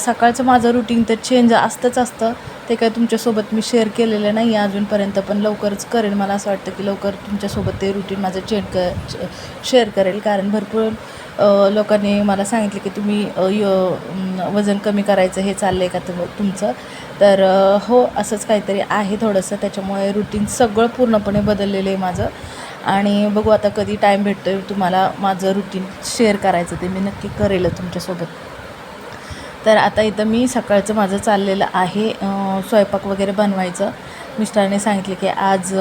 सकाळचं माझं रुटीन तर चेंज असतंच असतं. ते काय तुमच्यासोबत मी शेअर केलेलं नाही आहे अजूनपर्यंत पण लवकरच करेन. मला असं वाटतं की लवकर तुमच्यासोबत ते रुटीन माझं चेंज क शेअर करेल. कारण भरपूर लोकांनी मला सांगितलं की तुम्ही य वजन कमी करायचं हे चाललं आहे का तुम तुमचं? तर हो असंच काहीतरी आहे थोडंसं. त्याच्यामुळे रुटीन सगळं पूर्णपणे बदललेलं आहे माझं. आणि बघू आता कधी टाईम भेटतो तुम्हाला माझं रुटीन शेअर करायचं ते मी नक्की करेल तुमच्यासोबत. तर आता इथं मी सकाळचं माझं चाललेलं आहे स्वयंपाक वगैरे बनवायचं. मिस्टरांनी सांगितले की आज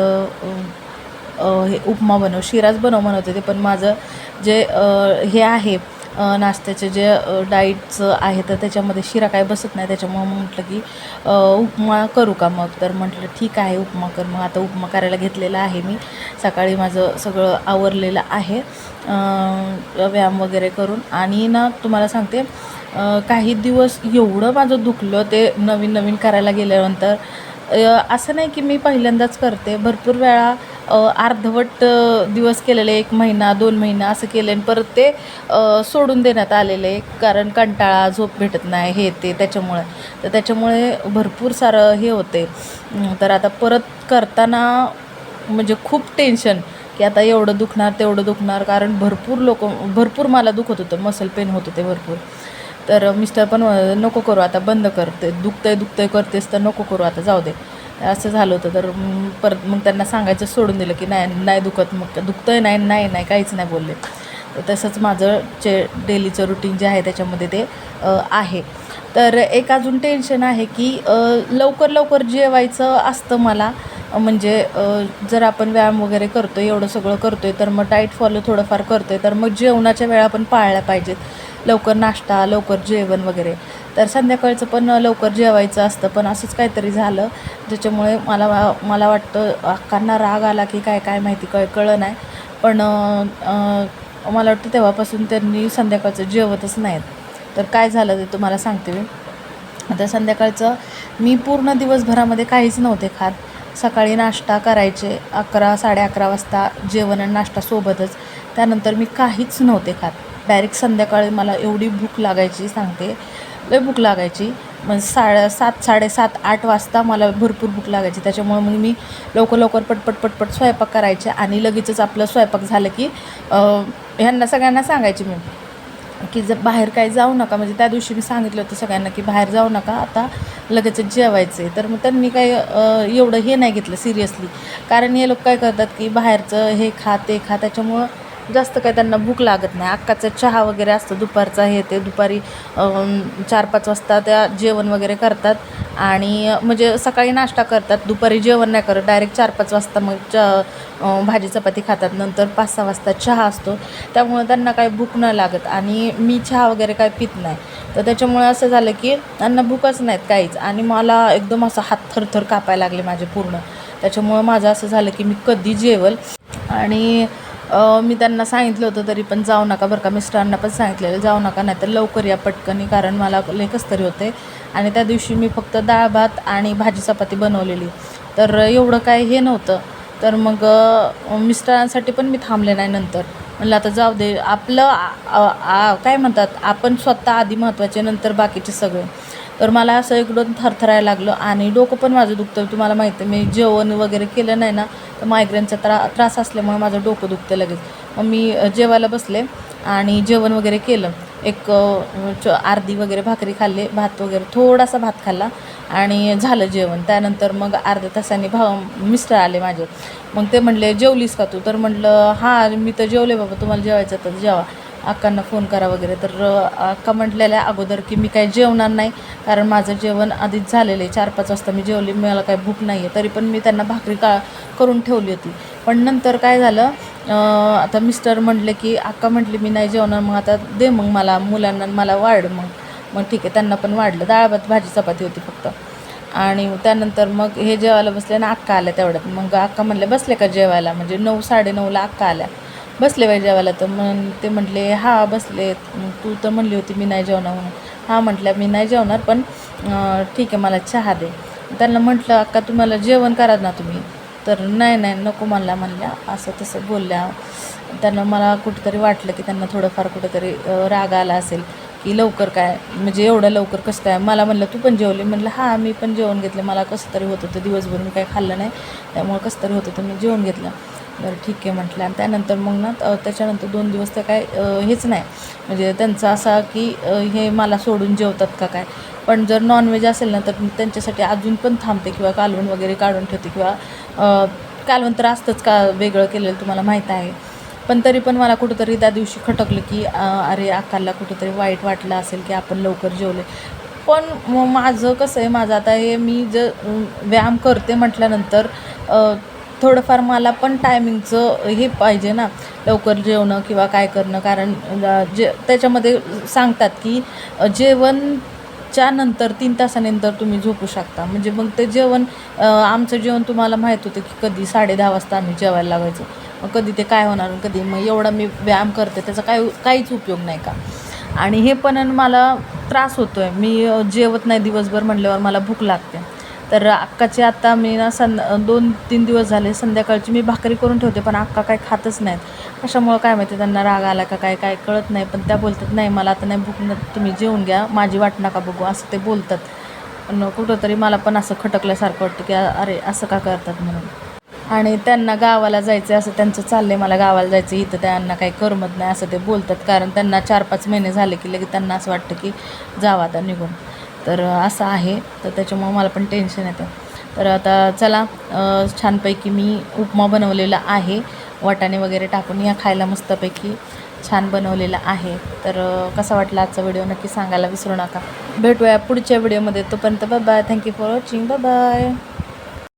हे उपमा बनव. शिराच बनव म्हणत होते पण माझं जे हे आहे नाश्त्याचे जे डाईटचं आहे तर त्याच्यामध्ये शिरा काय बसत नाही त्याच्यामुळं मग म्हटलं की उपमा करू का मग? तर म्हटलं ठीक आहे उपमा कर. मग आता उपमा करायला घेतलेला आहे मी. सकाळी माझं सगळं आवरलेलं आहे. व्यायाम वगैरे करून. आणि ना तुम्हाला सांगते काही दिवस एवढं माझं दुखलं ते नवीन नवीन करायला गेल्यानंतर असं नाही की मी पहिल्यांदाच करते. भरपूर वेळा अर्धवट दिवस केलेले एक महिना दोन महिना असं केले आणि परत ते सोडून देण्यात आलेले. कारण कंटाळा झोप भेटत नाही हे ते त्याच्यामुळे. तर त्याच्यामुळे भरपूर सारं हे होते. तर आता परत करताना म्हणजे खूप टेन्शन की आता एवढं दुखणार तेवढं दुखणार. कारण भरपूर लोक भरपूर मला दुखत होतं. मसल पेन होत होते भरपूर. तर मिस्टर पण नको करू आता बंद करते दुखतंय दुखतंय करतेस तर नको करू आता जाऊ दे. असं झालं होतं. तर परत मग त्यांना सांगायचं सोडून दिलं की नाही नाही दुखत मग दुखतंय नाही नाही नाही काहीच नाही बोलले. तर तसंच माझं चे डेलीचं रुटीन जे आहे त्याच्यामध्ये ते आहे. तर एक अजून टेन्शन आहे की लवकर लवकर जेवायचं असतं मला. म्हणजे जर आपण व्यायाम वगैरे करतो एवढं सगळं करतो आहे तर मग डाईट फॉलो थोडंफार करतो आहे तर मग जेवणाच्या वेळा पण पाळल्या पाहिजेत. लवकर नाश्ता लवकर जेवण वगैरे. तर संध्याकाळचं पण लवकर जेवायचं असतं पण असंच काहीतरी झालं ज्याच्यामुळे मला मला वाटतं अक्कांना राग आला की काय काय माहिती कळ कळलं नाही. पण मला वाटतं तेव्हापासून त्यांनी संध्याकाळचं जेवतच नाहीत. तर काय झालं ते तुम्हाला सांगते मी. आता संध्याकाळचं मी पूर्ण दिवसभरामध्ये काहीच नव्हते खात. सकाळी नाश्ता करायचे अकरा साडे अकरा वाजता जेवण आणि नाश्ता सोबतच. त्यानंतर मी काहीच नव्हते खात. डायरेक्ट संध्याकाळी मला एवढी भूक लागायची सांगते. लय भूक लागायची. मग साडे सात साडेसात आठ वाजता मला भरपूर भूक लागायची. त्याच्यामुळे मग मी लवकर लवकर पटपट पटपट स्वयंपाक करायचे आणि लगेचच आपलं स्वयंपाक झालं की ह्यांना सगळ्यांना सांगायची मी की जर बाहेर काही जाऊ नका. म्हणजे त्या दिवशी मी सांगितलं होतं सगळ्यांना की बाहेर जाऊ नका आता लगेचच जेवायचं आहे तर मग त्यांनी काही एवढं हे नाही घेतलं सिरियसली. कारण हे लोक काय करतात की बाहेरचं हे खा ते खा. त्याच्यामुळं जास्त काय त्यांना भूक लागत नाही. अक्काचा चहा वगैरे असतं दुपारचा हे ते दुपारी चार पाच वाजता त्या जेवण वगैरे करतात. आणि म्हणजे सकाळी नाश्ता करतात दुपारी जेवण नाही करत. डायरेक्ट चार पाच वाजता मग च भाजी चपाती खातात. नंतर पाच सहा वाजता चहा असतो. त्यामुळं त्यांना काय भूक न लागत. आणि मी चहा वगैरे काय पित नाही. तर त्याच्यामुळे असं झालं की त्यांना भूकच नाहीत काहीच. आणि मला एकदम असं हात थरथर कापायला लागले माझे पूर्ण. त्याच्यामुळं माझं असं झालं की मी कधी जेवल. आणि मी त्यांना सांगितलं होतं तरी पण जाऊ नका बरं का. मिस्टरांना पण सांगितलेलं जाऊ नका नाही तर लवकर या पटकनी कारण मला लेकच तरी होते. आणि त्या दिवशी मी फक्त डाळ भात आणि भाजी चपाती बनवलेली. तर एवढं काय हे नव्हतं. तर मग मिस्टरांसाठी पण मी थांबले नाही नंतर. म्हणलं आता जाऊ दे आपलं काय म्हणतात आपण स्वतः आधी महत्त्वाचे नंतर बाकीचे सगळे. तर मला असं इकडून थरथरायला लागलं आणि डोकं पण माझं दुखतं तुम्हाला माहिती आहे मी जेवण वगैरे केलं नाही ना तर मायग्रेनचा त्रा त्रास असल्यामुळे माझं डोकं दुखतं लगेच. मग मी जेवायला बसले आणि जेवण वगैरे केलं. एक च अर्धी वगैरे भाकरी खाल्ली भात वगैरे थोडासा भात खाल्ला आणि झालं जेवण. त्यानंतर मग अर्ध्या तासाने भाव मिस्टर आले माझे. मग ते म्हणले जेवलीस का तू? तर म्हटलं हां मी तर जेवले बाबा तुम्हाला जेवायचं तर जेवा. अक्कांना फोन करा वगैरे. तर अक्का म्हटलेल्या अगोदर की मी काय जेवणार नाही कारण माझं जेवण आधीच झालेलं आहे. चार पाच वाजता मी जेवली मला काही भूक नाही आहे तरी पण मी त्यांना भाकरी का करून ठेवली होती. पण नंतर काय झालं आता मिस्टर म्हटले की अक्का म्हटली मी नाही जेवणार मग आता दे मग मला मुलांना मला वाढ मग. मग ठीक आहे त्यांना पण वाढलं. डाळ भात भाजी चपाती होती फक्त. आणि त्यानंतर मग हे जेवायला बसले ना अक्का आल्या तेवढ्यात. मग अक्का म्हणले बसले का जेवायला? म्हणजे नऊ साडेनऊला अक्का आल्या. बसले बाई जेवायला तर मग ते म्हटले हा बसले. तू तर म्हणली होती मी नाही जेवणार म्हणून. हां म्हटलं मी नाही जेवणार पण ठीक आहे मला चहा दे. त्यांना म्हटलं अक्का तुम्हाला जेवण करा ना तुम्ही. तर नाही नाही नको म्हणल्या म्हणल्या असं तसं बोलल्या. त्यांना मला कुठेतरी वाटलं की त्यांना थोडंफार कुठेतरी राग आला असेल की लवकर काय म्हणजे एवढं लवकर कसं काय? मला म्हणलं तू पण जेवली? म्हणलं हां मी पण जेवण घेतलं. मला कसं तरी होत होतं दिवसभर मी काय खाल्लं नाही. त्यामुळं कसं तरी होतं होतं मी जेवण घेतलं. बरं ठीक आहे म्हटलं. आणि त्यानंतर मग ना त्याच्यानंतर दोन दिवस तर काय हेच नाही. म्हणजे त्यांचं असा की हे मला सोडून जेवतात का काय? पण जर नॉनव्हेज असेल ना तर त्यांच्यासाठी अजून पण थांबते किंवा कालवण वगैरे काढून ठेवते किंवा कालवण तर असतंच का वेगळं केलेलं तुम्हाला माहीत आहे. पण तरी पण मला कुठंतरी त्या दिवशी खटकलं की अरे अक्काला कुठंतरी वाईट वाटलं असेल की आपण लवकर जेवले. पण मग माझं कसं आहे माझं आता हे मी जर व्यायाम करते म्हटल्यानंतर थोडंफार मला पण टायमिंगचं हे पाहिजे ना. लवकर जेवणं किंवा काय करणं. कारण जे त्याच्यामध्ये सांगतात की जेवण च्या नंतर तीन तासानंतर तुम्ही झोपू शकता. म्हणजे मग ते जेवण आमचं जेवण तुम्हाला माहीत होतं की कधी साडे दहा वाजता आम्ही जेवायला लागायचो. मग कधी ते काय होणार कधी मग एवढा मी व्यायाम करते त्याचा काय काहीच उपयोग नाही का? आणि हे पण मला त्रास होतो आहे मी जेवत नाही दिवसभर म्हटल्यावर मला भूक लागते. तर अक्काचे आत्ता मी ना संद दोन तीन दिवस झाले संध्याकाळची मी भाकरी करून ठेवते पण अक्का काय खातच नाहीत. कशामुळं काय माहिती त्यांना राग आला का काय काय कळत नाही पण त्या बोलतात नाही मला आता नाही भूक न तुम्ही जेवून घ्या माझी वाट नका बघू असं ते बोलतात. पण कुठंतरी मला पण असं खटकल्यासारखं वाटतं की अरे असं का करतात म्हणून? आणि त्यांना गावाला जायचं असं त्यांचं चाललं आहे मला गावाला जायचं इथं त्यांना काही करमत नाही असं ते बोलतात. कारण त्यांना चार पाच महिने झाले की लगेच त्यांना असं वाटतं की जावं आता निघून. तर असं आहे. तर त्याच्यामुळं मला पण टेन्शन येतं. तर आता चला छानपैकी मी उपमा बनवलेला आहे. वाटाणे वगैरे टाकून या खायला मस्तपैकी छान बनवलेला आहे. तर कसा वाटला आजचा व्हिडिओ नक्की सांगायला विसरू नका. भेटूया पुढच्या व्हिडिओमध्ये. तोपर्यंत bye bye thank you for watching bye bye